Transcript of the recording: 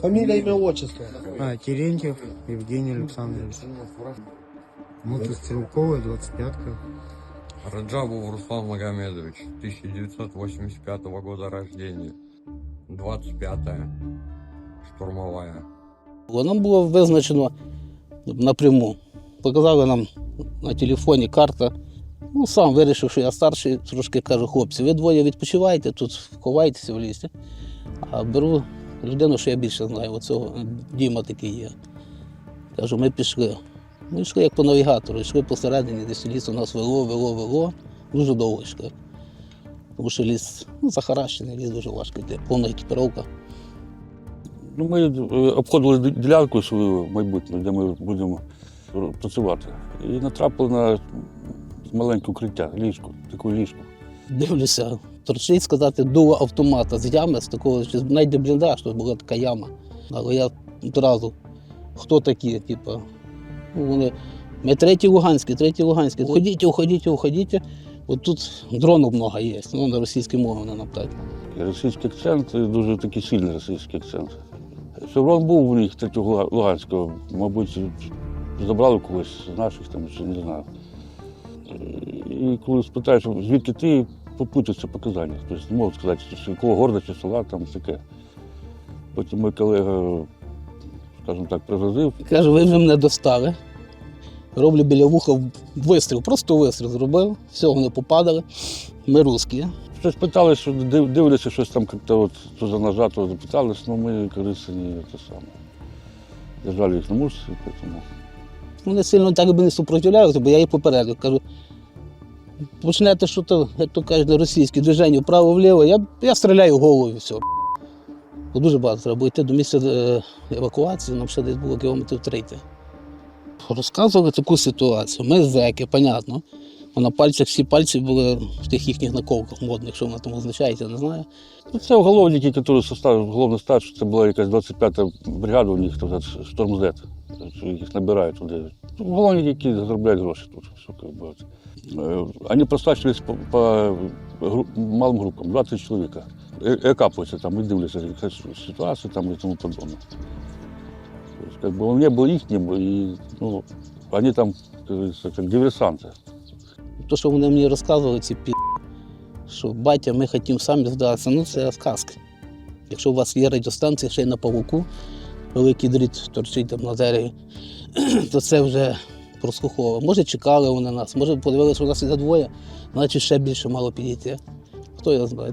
Фамилия, имя, отчество. А, Терентьев Евгений Александрович. Мотострелковая, 25-ка. Раджабов Руслан Магомедович, 1985 года рождения, 25-я, штурмовая. Нам було визначено напряму. Показали нам на телефоні карта. Ну, сам вирішив, що я старший, трошки кажу, хлопці, ви двоє відпочиваєте, тут ховайтеся в лісі. А беру людину, що я більше знаю, оцього Діма такий є. Кажу, ми пішли. Ми йшли як по навігатору, йшли посередині, десь ліс у нас вело, вело, вело. Дуже довго йшли. Тому що ліс ну, захаращений, ліс дуже важкий, йде, повна екіпіровка. Ну, ми е, обходили ділянку свою майбутню, де ми будемо працювати. І натрапили на маленьке укриття, ліжко, таку ліжку. Дивлюся, торчить сказати дуло автомата з ями, з такого, навіть де бліндаж, то була така яма. Але я одразу, хто такі, типу, ну, вони, ми третій Луганський, третій Луганський, уходіть, уходіть, уходіть. От тут дронів много є, ну, на російській мові так. І російський акцент, дуже такий сильний російський акцент. Шеврон був у них третього Луганського, мабуть, забрали когось з наших там, чи не знаю. І коли спитаєш, звідки ти попутаються показання. Тобто не можуть сказати, що якого города чи села там таке. Потім мій колега, скажімо так, пригрозив, Каже, ви вже мене достали. Роблю біля вуха вистріл, просто вистріл зробив, все, вони попадали. Ми русські. Щось питали, що див- дивляться, щось там як-то от то за ножа, то запитались, ну ми, кажеться, не те саме. Держали їх на мушці, тому. Вони сильно так би не супротивляються, бо я їх попередив. Кажу, почнете що то, як то кажуть, російське движення вправо-вліво, я, я стріляю і все. Бо дуже багато треба йти до місця е, евакуації, нам ще десь було кілометрів 30. Розказували таку ситуацію. Ми зеки, понятно. А на пальцях всі пальці були в тих їхніх наколках модних, що воно там означає, я не знаю. Ну, Це уголовники, які состав, головний старший, це була якась 25-та бригада у них, там, Шторм З, що їх набирають туди. Ну, Уголовники, які заробляють гроші тут. Що, как бы, от. Е, Вони простачились по, по гру- малим групам, 20 чоловік. Е- Екапуються там і дивляться якась ситуацію там і тому подобне. Тобто, как бы, он не был їхнім, і ну, вони там, как говорится, как диверсанти. То, що вони мені розказували, ці пі, що батя, ми хотімо самі здатися, ну це сказки. Якщо у вас є радіостанція ще й на павуку, великий дріт торчить там на дереві, то це вже прослухово. Може, чекали вони нас, може подивилися, що нас іде двоє, значить ще більше мало підійти. Хто його знає.